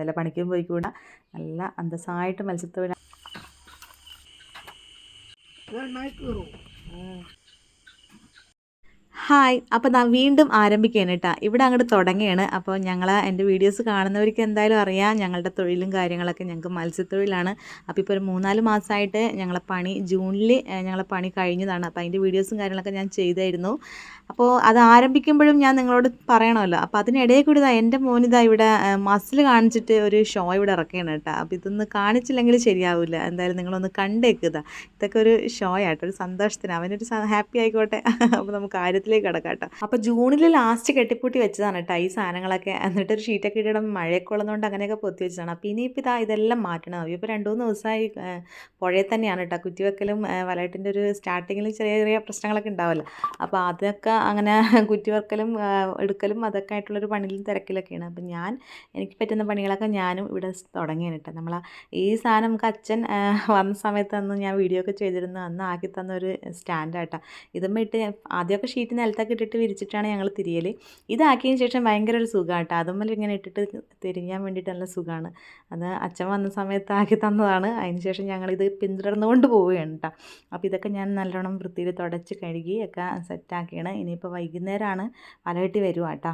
വല്ല പണിക്കും പോയിക്കൂടാ. നല്ല അന്തസ്സായിട്ട് മത്സ്യത്തൊഴിലാ ഹായ് അപ്പോൾ ഞാൻ വീണ്ടും ആരംഭിക്കുകയാണ് കേട്ടോ ഇവിടെ അങ്ങോട്ട് തുടങ്ങുകയാണ്. അപ്പോൾ ഞങ്ങൾ എന്റെ വീഡിയോസ് കാണുന്നവർക്ക് എന്തായാലും അറിയാം. ഞങ്ങളുടെ തൊഴിലും കാര്യങ്ങളൊക്കെ ഞങ്ങൾക്ക് മത്സ്യത്തൊഴിലാണ്. അപ്പോൾ ഇപ്പോൾ ഒരു മൂന്നാൽ മാസമായിട്ട് ഞങ്ങളെ പണി ജൂണിൽ ഞങ്ങളെ പണി കഴിഞ്ഞതാണ്. അപ്പോൾ അതിന്റെ വീഡിയോസും കാര്യങ്ങളൊക്കെ ഞാൻ ചെയ്തായിരുന്നു. അപ്പോൾ അത് ആരംഭിക്കുമ്പോഴും ഞാൻ നിങ്ങളോട് പറയണമല്ലോ. അപ്പോൾ അതിനിടയിൽ കൂടി ഇതാ എന്റെ മോനിതാ ഇവിടെ മസിൽ കാണിച്ചിട്ട് ഒരു ഷോ ഇവിടെ ഇറക്കുകയാണ് കേട്ടോ. അപ്പോൾ ഇതൊന്ന് കാണിച്ചില്ലെങ്കിൽ ശരിയാവില്ല എന്തായാലും നിങ്ങളൊന്ന് കണ്ടേക്കുക ഇതൊക്കെ ഒരു ഷോ ആട്ടോ ഒരു സന്തോഷത്തിന്. അവനൊരു ഹാപ്പി ആയിക്കോട്ടെ. അപ്പോൾ നമുക്ക് കാര്യത്തിലേക്ക് കിടക്കാം കേട്ടോ. അപ്പോൾ ജൂണിൽ ലാസ്റ്റ് കെട്ടിപ്പൂട്ടി വെച്ചതാണ് കേട്ടോ ഈ സാധനങ്ങളൊക്കെ. എന്നിട്ട് ഒരു ഷീറ്റൊക്കെ ഇടണം മഴയൊക്കെ ഉള്ളതുകൊണ്ട് അങ്ങനെയൊക്കെ പൊത്തി വെച്ചതാണ്. അപ്പോൾ ഇനിയിപ്പോൾ ഇതാ ഇതെല്ലാം മാറ്റണം. ഇപ്പോൾ രണ്ട് മൂന്ന് ദിവസമായി പുഴയിൽ തന്നെയാണ് കേട്ടോ. കുറ്റിവെക്കലും വലയട്ടിന്റെ ഒരു സ്റ്റാർട്ടിങ്ങിൽ ചെറിയ ചെറിയ പ്രശ്നങ്ങളൊക്കെ ഉണ്ടാവില്ല. അപ്പോൾ അതൊക്കെ അങ്ങനെ കുറ്റിവെക്കലും എടുക്കലും അതൊക്കെ ആയിട്ടുള്ളൊരു പണിയിലും തിരക്കിലൊക്കെയാണ്. അപ്പം ഞാൻ എനിക്ക് പറ്റുന്ന പണികളൊക്കെ ഞാനും ഇവിടെ തുടങ്ങിയാണ് കേട്ടോ. നമ്മൾ ഈ സാധനം നമുക്ക് അച്ഛൻ വന്ന സമയത്ത് അന്ന് ഞാൻ വീഡിയോ ഒക്കെ ചെയ്തിരുന്നു. അന്ന് ആക്കി തന്ന ഒരു സ്റ്റാൻഡാട്ടോ ഇതുമ്മ ഇട്ട് ആദ്യമൊക്കെ ഷീറ്റ് നിലത്തൊക്കെ ഇട്ടിട്ട് വിരിച്ചിട്ടാണ് ഞങ്ങൾ തിരിയൽ ഇതാക്കിയതിന് ശേഷം ഭയങ്കര ഒരു സുഖമാണ് കേട്ടോ. അതുമ്മൽ ഇങ്ങനെ ഇട്ടിട്ട് തിരിഞ്ഞാൻ വേണ്ടിയിട്ട് നല്ല സുഖമാണ് അത് അച്ഛൻ വന്ന സമയത്ത് ആക്കി തന്നതാണ്. അതിന് ശേഷം ഞങ്ങളിത് പിന്തുടർന്നുകൊണ്ട് പോവുകയാണ് കേട്ടോ. അപ്പോൾ ഇതൊക്കെ ഞാൻ നല്ലോണം വൃത്തിയിൽ തുടച്ച് കഴുകി ഒക്കെ സെറ്റാക്കിയാണ് ഇനിയിപ്പോൾ വൈകുന്നേരമാണ് വലകെട്ടി വരുവാ കേട്ടോ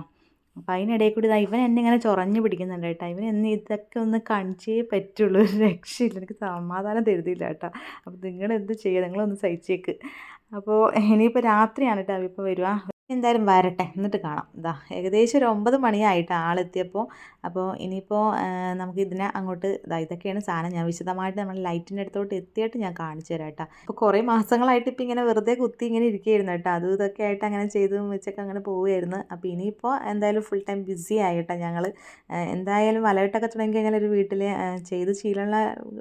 അപ്പോൾ അതിനിടയിൽ കൂടി ഇവൻ എന്നെ ഇങ്ങനെ ചൊറഞ്ഞു പിടിക്കുന്നുണ്ട് കേട്ടോ. ഇവൻ എന്നെ ഇതൊക്കെ ഒന്ന് കാണിച്ചേ പറ്റുള്ളൂ. ഒരു രക്ഷയില്ല. എനിക്ക് സമാധാനം തരുന്നില്ല കേട്ടോ. അപ്പോൾ നിങ്ങൾ എന്ത് ചെയ്യുക? നിങ്ങളൊന്ന് സഹിച്ചേക്ക്. അപ്പോൾ ഇനിയിപ്പോൾ രാത്രിയാണ് കേട്ടോ ഇപ്പോൾ വരിക എന്തായാലും വരട്ടെ. എന്നിട്ട് കാണാം. ഇതാ ഏകദേശം ഒരു ഒമ്പത് മണിയായിട്ട് ആളെത്തിയപ്പോൾ അപ്പോൾ ഇനിയിപ്പോൾ നമുക്ക് ഇതിനെ അങ്ങോട്ട് ഇതാ ഇതൊക്കെയാണ് സാധനം. ഞാൻ വിശദമായിട്ട് നമ്മൾ ലൈറ്റിന്റെ അടുത്തോട്ട് എത്തിയിട്ട് ഞാൻ കാണിച്ചു തരാം കേട്ടോ. അപ്പോൾ കുറേ മാസങ്ങളായിട്ട് ഇപ്പോൾ ഇങ്ങനെ വെറുതെ കുത്തി ഇങ്ങനെ ഇരിക്കുകയായിരുന്നു കേട്ടോ. അതും ഇതൊക്കെ ആയിട്ട് അങ്ങനെ ചെയ്തു വെച്ചൊക്കെ അങ്ങനെ പോവുമായിരുന്നു അപ്പോൾ ഇനിയിപ്പോൾ എന്തായാലും ഫുൾ ടൈം ബിസി ആയിട്ടോ ഞങ്ങൾ എന്തായാലും വലയിട്ടൊക്കെ തുടങ്ങി കഴിഞ്ഞാൽ ഒരു വീട്ടിൽ ചെയ്ത് ശീലമുള്ള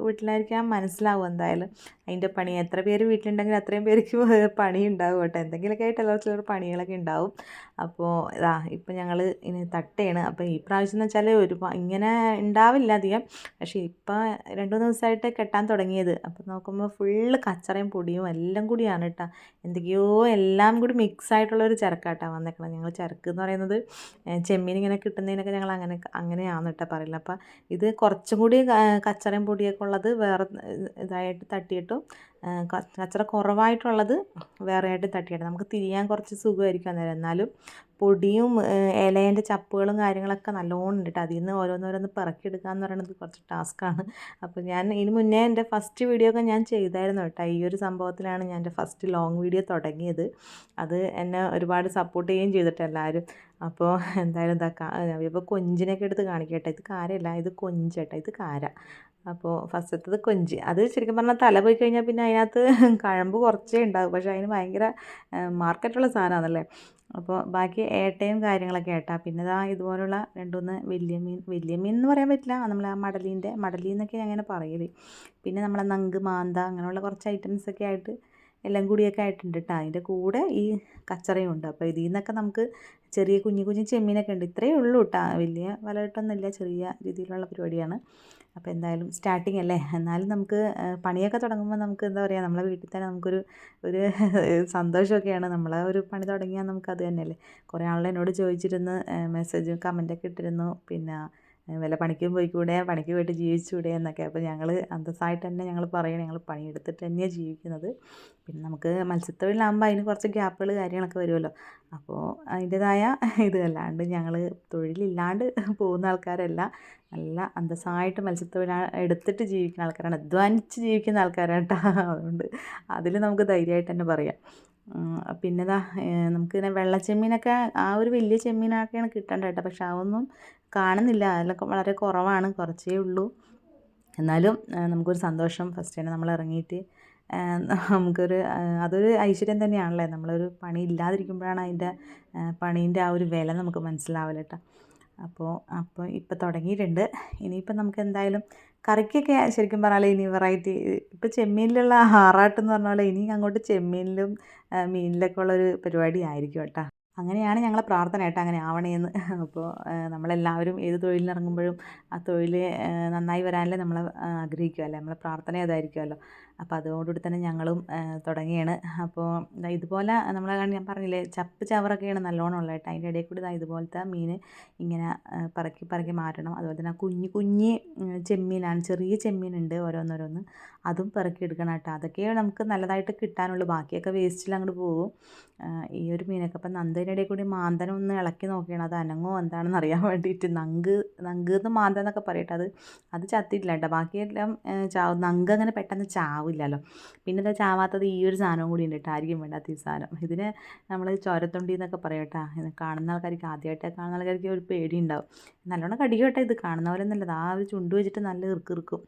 വീട്ടിലായിരിക്കാം മനസ്സിലാവും എന്തായാലും. അതിന്റെ പണി എത്ര പേര് വീട്ടിലുണ്ടെങ്കിൽ അത്രയും പേർക്ക് പണി ഉണ്ടാവും കേട്ടോ. എന്തെങ്കിലുമൊക്കെ ആയിട്ട് എല്ലാവരും ചിലർ പണികളൊക്കെ ഉണ്ടാവും. അപ്പോൾ ഇതാ ഇപ്പം ഞങ്ങൾ ഇനി തട്ടയാണ് അപ്പോൾ ഈ പ്രാവശ്യം എന്ന് വെച്ചാൽ ഒരു ഇങ്ങനെ ഉണ്ടാവില്ല അധികം. പക്ഷേ ഇപ്പം രണ്ട് മൂന്ന് ദിവസമായിട്ട് കെട്ടാൻ തുടങ്ങിയത്. അപ്പോൾ നോക്കുമ്പോൾ ഫുള്ള് കച്ചറയും പൊടിയും എല്ലാം കൂടിയാണ് കേട്ടോ. എന്തൊക്കെയോ എല്ലാം കൂടി മിക്സ് ആയിട്ടുള്ള ഒരു ചിരക്കാട്ടാണ് വന്നേക്കണം ഞങ്ങൾ ചരക്ക് എന്ന് പറയുന്നത് ചെമ്മീൻ ഇങ്ങനെ കിട്ടുന്നതിനൊക്കെ ഞങ്ങൾ അങ്ങനെ അങ്ങനെയാണെന്ന് കേട്ടോ പറയില്ല അപ്പോൾ ഇത് കുറച്ചും കൂടി കച്ചറയും പൊടിയൊക്കെ ഉള്ളത് വേറെ ഇതായിട്ട് തട്ടിയിട്ടും കച്ചറ കുറവായിട്ടുള്ളത് വേറെ ആയിട്ട് തട്ടിയിട്ട് നമുക്ക് തിരിയാൻ കുറച്ച് സുഖമായിരിക്കും അന്നേരം. എന്നാലും പൊടിയും ഇലേന്റെ ചപ്പുകളും കാര്യങ്ങളൊക്കെ നല്ലോണം ഉണ്ട് കേട്ടോ. അതിൽ നിന്ന് ഓരോന്നോരോന്ന് പിറക്കിയെടുക്കുക എന്ന് പറയുന്നത് കുറച്ച് ടാസ്ക്കാണ്. അപ്പോൾ ഞാൻ ഇതിന് മുന്നേ എന്റെ ഫസ്റ്റ് വീഡിയോ ഒക്കെ ഞാൻ ചെയ്തായിരുന്നു കേട്ടോ. ഈ ഒരു സംഭവത്തിലാണ് ഞാൻ എന്റെ ഫസ്റ്റ് ലോങ് വീഡിയോ തുടങ്ങിയത്. അത് എന്നെ ഒരുപാട് സപ്പോർട്ട് ചെയ്യുകയും ചെയ്തിട്ട് എല്ലാവരും. അപ്പോൾ എന്തായാലും ഇതാ ഇപ്പോൾ കൊഞ്ചിനൊക്കെ എടുത്ത് കാണിക്കട്ടെ. ഇത് കാരല്ല ഇത് കൊഞ്ചേട്ടാ ഇത് കാര. അപ്പോൾ ഫസ്റ്റത്തത് കൊഞ്ച്. അത് ശരിക്കും പറഞ്ഞാൽ തല പോയി കഴിഞ്ഞാൽ പിന്നെ അതിനകത്ത് കഴമ്പ് കുറച്ചേ ഉണ്ടാവും പക്ഷേ അതിന് ഭയങ്കര മാർക്കറ്റുള്ള സാധനമാണല്ലേ അപ്പോൾ ബാക്കി ഏട്ടയും കാര്യങ്ങളൊക്കെ ഏട്ടാ. പിന്നെ ഇതാ ഇതുപോലുള്ള രണ്ടുമൂന്ന് വലിയ മീൻ വലിയ മീൻ എന്ന് പറയാൻ പറ്റില്ല. നമ്മൾ ആ മടലീന്റെ മടലി എന്നൊക്കെ അങ്ങനെ പറയൽ പിന്നെ നമ്മളെ നങ്ക് മാന്ത അങ്ങനെയുള്ള കുറച്ച് ഐറ്റംസൊക്കെ ആയിട്ട് എല്ലാം കൂടിയൊക്കെ ആയിട്ടുണ്ട് കേട്ടോ അതിന്റെ കൂടെ ഈ കച്ചറയും ഉണ്ട് അപ്പോൾ ഇതിൽ നിന്നൊക്കെ നമുക്ക് ചെറിയ കുഞ്ഞു കുഞ്ഞു ചെമ്മീനൊക്കെ ഉണ്ട്. ഇത്രയേ ഉള്ളൂ കേട്ടോ വലിയ വലയിട്ടൊന്നുമില്ല. ചെറിയ രീതിയിലുള്ള പരിപാടിയാണ്. അപ്പോൾ എന്തായാലും സ്റ്റാർട്ടിങ് അല്ലേ? എന്നാലും നമുക്ക് പണിയൊക്കെ തുടങ്ങുമ്പോൾ നമുക്ക് എന്താ പറയുക നമ്മളെ വീട്ടിൽ തന്നെ നമുക്കൊരു ഒരു സന്തോഷമൊക്കെയാണ്. നമ്മളെ ഒരു പണി തുടങ്ങിയാൽ നമുക്കത് തന്നെയല്ലേ? കുറേ ആളുകൾ എന്നോട് ചോദിച്ചിരുന്നു മെസ്സേജും കമന്റൊക്കെ ഇട്ടിരുന്നു. പിന്നെ വല്ല പണിക്കും പോയിക്കൂടെ പണിക്ക് പോയിട്ട് ജീവിച്ചുകൂടെ എന്നൊക്കെ. അപ്പോൾ ഞങ്ങൾ അന്തസ്സായിട്ട് തന്നെ ഞങ്ങൾ പറയണം ഞങ്ങൾ പണിയെടുത്തിട്ട് തന്നെയാണ് ജീവിക്കുന്നത്. പിന്നെ നമുക്ക് മത്സ്യത്തൊഴിലാകുമ്പോൾ അതിന് കുറച്ച് ഗ്യാപ്പുകൾ കാര്യങ്ങളൊക്കെ വരുമല്ലോ. അപ്പോൾ അതിന്റെതായ ഇത് അല്ലാണ്ട് ഞങ്ങൾ തൊഴിലില്ലാണ്ട് പോകുന്ന ആൾക്കാരല്ല. നല്ല അന്തസ്സായിട്ട് മത്സ്യത്തൊഴിലാ എടുത്തിട്ട് ജീവിക്കുന്ന ആൾക്കാരാണ്. അധ്വാനിച്ച് ജീവിക്കുന്ന ആൾക്കാരാണ് കേട്ടോ അതുകൊണ്ട് അതിൽ നമുക്ക് ധൈര്യമായിട്ട് തന്നെ പറയാം. പിന്നെ ഇതാ നമുക്കിങ്ങനെ വെള്ളച്ചെമ്മീനൊക്കെ ആ ഒരു വലിയ ചെമ്മീനൊക്കെയാണ് കിട്ടേണ്ടത് കേട്ടോ. പക്ഷെ അതൊന്നും കാണുന്നില്ല. അതിലൊക്കെ വളരെ കുറവാണ് കുറച്ചേ ഉള്ളൂ. എന്നാലും നമുക്കൊരു സന്തോഷം. ഫസ്റ്റ് തന്നെ നമ്മൾ ഇറങ്ങിയിട്ട് നമുക്കൊരു അതൊരു ഐശ്വര്യം തന്നെയാണല്ലേ? നമ്മളൊരു പണി ഇല്ലാതിരിക്കുമ്പോഴാണ് അതിന്റെ പണീന്റെ ആ ഒരു വില നമുക്ക് മനസ്സിലാവില്ല കേട്ടോ. അപ്പോൾ അപ്പോൾ ഇപ്പോൾ തുടങ്ങിയിട്ടുണ്ട്. ഇനിയിപ്പോൾ നമുക്ക് എന്തായാലും കറിക്കൊക്കെ ശരിക്കും പറഞ്ഞാൽ ഇനി വെറൈറ്റി ഇപ്പോൾ ചെമ്മീനിലുള്ള ആറാട്ടെന്ന് പറഞ്ഞ പോലെ ഇനി അങ്ങോട്ട് ചെമ്മീനിലും മീനിലൊക്കെ ഉള്ളൊരു പരിപാടി ആയിരിക്കും കേട്ടോ. അങ്ങനെയാണ് ഞങ്ങളെ പ്രാർത്ഥന കേട്ടോ അങ്ങനെ ആവണേന്ന്. അപ്പോൾ നമ്മളെല്ലാവരും ഏത് തൊഴിലിനിറങ്ങുമ്പോഴും ആ തൊഴിൽ നന്നായി വരാനല്ലേ നമ്മൾ ആഗ്രഹിക്കുമല്ലേ നമ്മളെ പ്രാർത്ഥന അതായിരിക്കുമല്ലോ അപ്പോൾ അതോടുകൂടി തന്നെ ഞങ്ങളും തുടങ്ങിയാണ്. അപ്പോൾ ഇതുപോലെ നമ്മളെ ഞാൻ പറഞ്ഞില്ലേ ചപ്പ് ചവറൊക്കെയാണ് നല്ലോണം ഉള്ളത് കേട്ടോ. അതിന്റെ ഇടയിൽ കൂടി ഇതുപോലത്തെ മീൻ ഇങ്ങനെ പറക്കി പറക്കി മാറ്റണം. അതുപോലെ തന്നെ കുഞ്ഞു കുഞ്ഞ് ചെമ്മീനാണ് ചെറിയ ചെമ്മീനുണ്ട് ഓരോന്നോരോന്ന്. അതും പെറുക്കി എടുക്കണം കേട്ടോ. അതൊക്കെ നമുക്ക് നല്ലതായിട്ട് കിട്ടാനുള്ളൂ. ബാക്കിയൊക്കെ വേസ്റ്റിൽ അങ്ങോട്ട് പോകും ഈ ഒരു മീനൊക്കെ അപ്പം നന്ദതിന്റെ ഇടയിൽ കൂടി മാന്തനം ഒന്ന് ഇളക്കി നോക്കിയാണ്. അത് അനങ്ങോ എന്താണെന്ന് അറിയാൻ വേണ്ടിയിട്ട് നങ്ക് നങ്ക് എന്ന് മാന്തം എന്നൊക്കെ പറയട്ടെ. അത് അത് ചത്തിയിട്ടില്ല കേട്ടോ. ബാക്കിയെല്ലാം ചാവ് നങ്ക് അങ്ങനെ പെട്ടെന്ന് ചാവില്ലല്ലോ. പിന്നെ ഇത് ചാവാത്തത് ഈ ഒരു സാധനവും കൂടി ഉണ്ട് കേട്ടോ. ആയിരിക്കും വേണ്ടാത്ത ഈ സാധനം. ഇതിന് നമ്മൾ ചോരത്തൊണ്ടി എന്നൊക്കെ പറയും കേട്ടോ. ഇത് കാണുന്ന ആൾക്കാർക്ക് ആദ്യമായിട്ട് കാണുന്ന ആൾക്കാർക്ക് ഒരു പേടി ഉണ്ടാവും നല്ലോണം കടിക്കട്ടെ കേട്ടോ ഇത്. കാണുന്ന പോലെ നല്ലത് ആ ഒരു ചുണ്ട് വെച്ചിട്ട് നല്ല ഇറുക്കിറുക്കും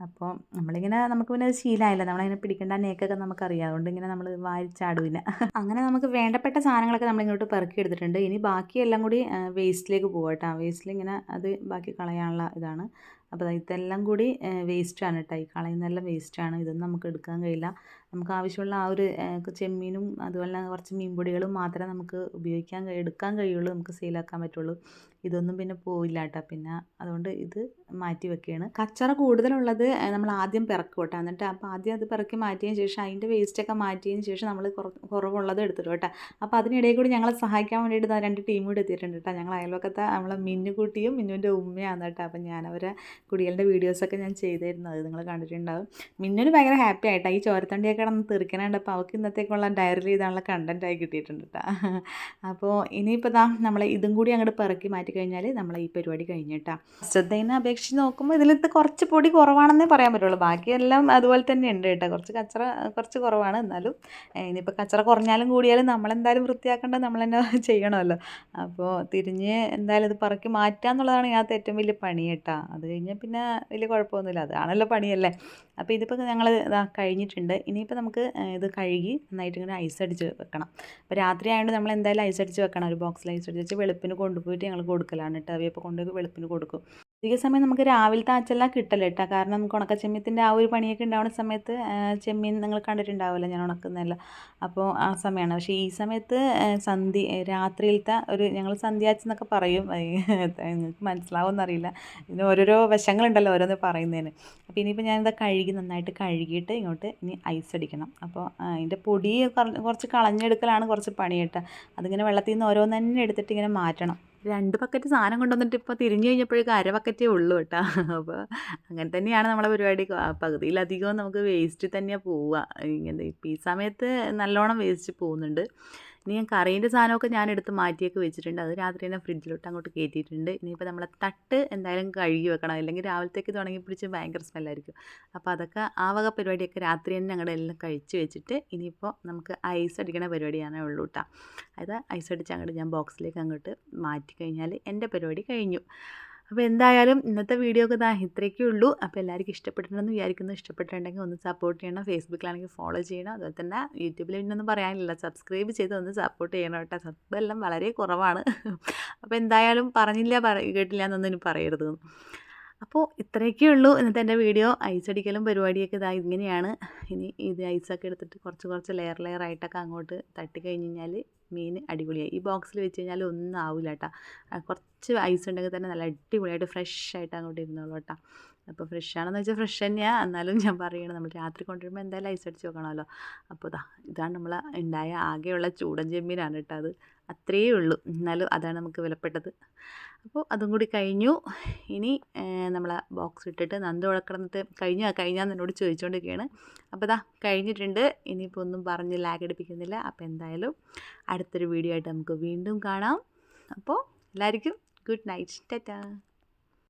അപ്പോൾ നമ്മളിങ്ങനെ നമുക്ക് പിന്നെ അത് ശീലമായില്ല നമ്മളതിനെ പിടിക്കേണ്ട നേക്കൊക്കെ നമുക്കറിയാം. അതുകൊണ്ട് ഇങ്ങനെ നമ്മൾ വാരിച്ചാടുവില്ല അങ്ങനെ നമുക്ക് വേണ്ടപ്പെട്ട സാധനങ്ങളൊക്കെ നമ്മളിങ്ങോട്ട് പെറുക്കി എടുത്തിട്ടുണ്ട്. ഇനി ബാക്കിയെല്ലാം കൂടി വേസ്റ്റിലേക്ക് പോകട്ടെ കേട്ടോ വേസ്റ്റിൽ ഇങ്ങനെ അത് ബാക്കി കളയാനുള്ള ഇതാണ്. അപ്പോൾ ഇതെല്ലാം കൂടി വേസ്റ്റാണ് കേട്ടോ ഈ കളയുന്നതെല്ലാം വേസ്റ്റാണ്. ഇതൊന്നും നമുക്ക് എടുക്കാൻ കഴിയില്ല. നമുക്ക് ആവശ്യമുള്ള ആ ഒരു ചെമ്മീനും അതുപോലെ തന്നെ കുറച്ച് മീൻപൊടികളും മാത്രമേ നമുക്ക് ഉപയോഗിക്കാൻ എടുക്കാൻ കഴിയുള്ളൂ നമുക്ക് സെയിലാക്കാൻ പറ്റുള്ളൂ. ഇതൊന്നും പിന്നെ പോയില്ല കേട്ടോ പിന്നെ അതുകൊണ്ട് ഇത് മാറ്റി വെക്കുകയാണ്. കച്ചറ കൂടുതലുള്ളത് നമ്മൾ ആദ്യം പിറക്കും കേട്ടോ എന്നിട്ട് അപ്പോൾ ആദ്യം അത് പിറക്കി മാറ്റിയതിന് ശേഷം അതിന്റെ വേസ്റ്റൊക്കെ മാറ്റിയതിന് ശേഷം നമ്മൾ കുറവുള്ളത് എടുത്തിട്ടു കേട്ടോ. അപ്പോൾ അതിനിടയിൽ കൂടി ഞങ്ങളെ സഹായിക്കാൻ വേണ്ടിയിട്ട് രണ്ട് ടീം കൂടി എത്തിയിട്ടുണ്ട് കേട്ടോ. ഞങ്ങൾ അയൽവക്കത്തെ നമ്മളെ മിന്നു കുട്ടിയും മിന്നുവിന്റെ ഉമ്മയാണ് കേട്ടോ. അപ്പോൾ ഞാൻ അവരെ കുടികളുടെ വീഡിയോസൊക്കെ ഞാൻ ചെയ്തിരുന്നത്. നിങ്ങൾ കണ്ടിട്ടുണ്ടാവും. മിന്നുവിന് ഭയങ്കര ഹാപ്പി ആയിട്ടാണ് ഈ ചോരത്തണ്ടിയൊക്കെ കിടന്ന് തീർക്കാനുണ്ട് അപ്പോൾ അവൾക്ക് ഇന്നത്തേക്കുള്ള ഡയറിയിൽ ഇതാണുള്ള കണ്ടന്റായി കിട്ടിയിട്ടുണ്ട് കേട്ടോ അപ്പോൾ ഇനിയിപ്പോൾ ദാ നമ്മൾ ഇതും കൂടി അങ്ങോട്ട് പിറക്കി മാറ്റി കഴിഞ്ഞാൽ നമ്മൾ ഈ പരിപാടി കഴിഞ്ഞിട്ടാ ശ്രദ്ധേനെ അപേക്ഷിച്ച് നോക്കുമ്പോൾ ഇതിലത്തെ കുറച്ച് പൊടി കുറവാണെന്നേ പറയാൻ പറ്റുള്ളൂ. ബാക്കിയെല്ലാം അതുപോലെ തന്നെ ഉണ്ട് കേട്ടോ കുറച്ച് കച്ചറ കുറച്ച് കുറവാണ് എന്നാലും ഇനിയിപ്പോൾ കച്ചറ കുറഞ്ഞാലും കൂടിയാലും നമ്മളെന്തായാലും വൃത്തിയാക്കേണ്ടത് നമ്മൾ തന്നെ ചെയ്യണമല്ലോ. അപ്പോൾ തിരിഞ്ഞ് എന്തായാലും ഇത് പറക്കി മാറ്റുക എന്നുള്ളതാണ് ഇതിനകത്ത് ഏറ്റവും വലിയ പണി കേട്ടോ അത് കഴിഞ്ഞാൽ പിന്നെ വലിയ കുഴപ്പമൊന്നുമില്ല. അതാണല്ലോ പണിയല്ലേ? അപ്പോൾ ഇതിപ്പോൾ ഞങ്ങൾ കഴിഞ്ഞിട്ടുണ്ട്. ഇനിയിപ്പോൾ നമുക്ക് ഇത് കഴുകി നന്നായിട്ട് ഇങ്ങനെ ഐസ് അടിച്ച് വെക്കണം. അപ്പോൾ രാത്രി ആയതുകൊണ്ട് നമ്മൾ എന്തായാലും ഐസ് അടിച്ച് വെക്കണം. ഒരു ബോക്സിൽ ഐസ് അടിച്ച് വെച്ച് വെളുപ്പിന് കൊണ്ടുപോയിട്ട് ഞങ്ങൾ കൊടുക്കലാണ് കേട്ടോ അവയപ്പോൾ കൊണ്ടുപോയി വെളുപ്പിന് കൊടുക്കും. അധിക സമയം നമുക്ക് രാവിലത്തെ ആച്ചെല്ലാം കിട്ടല്ല കേട്ടോ കാരണം നമുക്ക് ഉണക്കച്ചെമ്മീത്തിന്റെ ആ ഒരു പണിയൊക്കെ ഉണ്ടാവുന്ന സമയത്ത് ചെമ്മീൻ നിങ്ങൾ കണ്ടിട്ടുണ്ടാവുമല്ലോ ഞാൻ ഉണക്കുന്നതല്ല. അപ്പോൾ ആ സമയമാണ് പക്ഷേ ഈ സമയത്ത് സന്ധി രാത്രിയിലത്തെ ഒരു ഞങ്ങൾ സന്ധ്യാച്ചെന്നൊക്കെ പറയും. നിങ്ങൾക്ക് മനസ്സിലാവുമെന്നറിയില്ല ഇതിന് ഓരോരോ വശങ്ങളുണ്ടല്ലോ ഓരോന്ന് പറയുന്നതിന്. അപ്പോൾ ഇനിയിപ്പോൾ ഞാനിത് കഴുകി നന്നായിട്ട് കഴുകിയിട്ട് ഇങ്ങോട്ട് ഇനി ഐസ് അടിക്കണം. അപ്പോൾ അതിന്റെ പൊടി കുറ- കുറച്ച് കളഞ്ഞെടുക്കലാണ് കുറച്ച് പണി കേട്ടോ. അതിങ്ങനെ വെള്ളത്തിൽ നിന്ന് ഓരോന്ന് തന്നെ എടുത്തിട്ട് ഇങ്ങനെ മാറ്റണം. രണ്ട് ബക്കറ്റ് സാധനം കൊണ്ടുവന്നിട്ട് ഇപ്പോൾ തിരിഞ്ഞു കഴിഞ്ഞപ്പോഴേക്കും അര ബക്കറ്റേ ഉള്ളൂ കേട്ടോ. അപ്പോൾ അങ്ങനെ തന്നെയാണ് നമ്മളെ പരിപാടി. പകുതിയിലധികവും നമുക്ക് വേസ്റ്റ് തന്നെയാണ് പോവുക. ഇങ്ങനെ ഈ സമയത്ത് നല്ലോണം വേസ്റ്റ് പോകുന്നുണ്ട്. ഇനി ഞാൻ കറീന്റെ സാധനമൊക്കെ ഞാൻ എടുത്ത് മാറ്റിയൊക്കെ വെച്ചിട്ടുണ്ട്. അത് രാത്രി തന്നെ ഫ്രിഡ്ജിലോട്ട് അങ്ങോട്ട് കയറ്റിയിട്ടുണ്ട് ഇനിയിപ്പോൾ നമ്മളെ തട്ട് എന്തായാലും കഴുകി വെക്കണം. അല്ലെങ്കിൽ രാവിലത്തേക്ക് തുടങ്ങി പിടിച്ച് ഭയങ്കര സ്മെല്ലായിരിക്കും. അപ്പോൾ അതൊക്കെ ആ വക പരിപാടിയൊക്കെ രാത്രി തന്നെ ഞങ്ങളുടെ എല്ലാം കഴിച്ച് വെച്ചിട്ട് ഇനിയിപ്പോൾ നമുക്ക് ഐസ് അടിക്കണ പരിപാടിയാണ് ഉള്ളൂ കേട്ടോ അതായത് ഐസ് അടിച്ച് അങ്ങോട്ട് ഞാൻ ബോക്സിലേക്ക് അങ്ങോട്ട് മാറ്റി കഴിഞ്ഞാൽ എന്റെ പരിപാടി കഴിഞ്ഞു. അപ്പോൾ എന്തായാലും ഇന്നത്തെ വീഡിയോ ഒക്കെ ഇതാ ഇത്രയൊക്കെ ഉള്ളൂ. അപ്പോൾ എല്ലാവർക്കും ഇഷ്ടപ്പെട്ടിട്ടുണ്ടെന്ന് വിചാരിക്കുന്നു. ഇഷ്ടപ്പെട്ടിട്ടുണ്ടെങ്കിൽ ഒന്ന് സപ്പോർട്ട് ചെയ്യണം. ഫേസ്ബുക്കിലാണെങ്കിൽ ഫോളോ ചെയ്യണം. അതുപോലെ തന്നെ യൂട്യൂബിൽ പിന്നൊന്നും പറയാനില്ല സബ്സ്ക്രൈബ് ചെയ്ത് ഒന്ന് സപ്പോർട്ട് ചെയ്യണം കേട്ടോ. സബ്സ്ക്രൈബ് എല്ലാം വളരെ കുറവാണ്. അപ്പോൾ എന്തായാലും പറഞ്ഞില്ല പറ കേട്ടില്ല എന്നൊന്നും ഇനി പറയരുത്. അപ്പോൾ ഇത്രയൊക്കെ ഉള്ളൂ ഇന്നത്തെ എന്റെ വീഡിയോ. ഐസ് പരിപാടിയൊക്കെ ഇതാ ഇങ്ങനെയാണ്. ഇനി ഇത് ഐസൊക്കെ എടുത്തിട്ട് കുറച്ച് കുറച്ച് ലെയർ ലെയർ ആയിട്ടൊക്കെ അങ്ങോട്ട് തട്ടി കഴിഞ്ഞ് കഴിഞ്ഞാൽ മീൻ അടിപൊളിയായി. ഈ ബോക്സിൽ വെച്ച് കഴിഞ്ഞാൽ ഒന്നും ആവില്ല കേട്ടോ. കുറച്ച് ഐസ് ഉണ്ടെങ്കിൽ തന്നെ നല്ല അടിപൊളിയായിട്ട് ഫ്രഷ് ആയിട്ട് അങ്ങോട്ട് ഇരുന്നോളൂ കേട്ടോ. അപ്പോൾ ഫ്രഷ് ആണെന്ന് വെച്ചാൽ ഫ്രഷ് തന്നെയാണ് എന്നാലും ഞാൻ പറയണം നമ്മൾ രാത്രി കൊണ്ടുവരുമ്പോൾ എന്തായാലും ഐസ് അടിച്ച് വെക്കണമല്ലോ. അപ്പോൾ ഇതാ ഇതാണ് നമ്മൾ ഉണ്ടായ ആകെയുള്ള ചൂടൻ ചെമ്മീനാണ് കേട്ടോ അത്. അത്രയേ ഉള്ളൂ. എന്നാലും അതാണ് നമുക്ക് വിലപ്പെട്ടത്. അപ്പോൾ അതും കൂടി കഴിഞ്ഞു. ഇനി നമ്മൾ ആ ബോക്സ് ഇട്ടിട്ട് നന്ദു കഴിഞ്ഞു? കഴിഞ്ഞാൽ കഴിഞ്ഞാൽ എന്നോട് ചോദിച്ചുകൊണ്ടിരിക്കുകയാണ് അപ്പോൾ ഇതാ കഴിഞ്ഞിട്ടുണ്ട്. ഇനിയിപ്പോൾ ഒന്നും പറഞ്ഞ് ലാഗ് അടിപ്പിക്കുന്നില്ല അപ്പോൾ എന്തായാലും അടുത്തൊരു വീഡിയോ ആയിട്ട് നമുക്ക് വീണ്ടും കാണാം. അപ്പോൾ എല്ലാവർക്കും ഗുഡ് നൈറ്റ് ടാറ്റാ.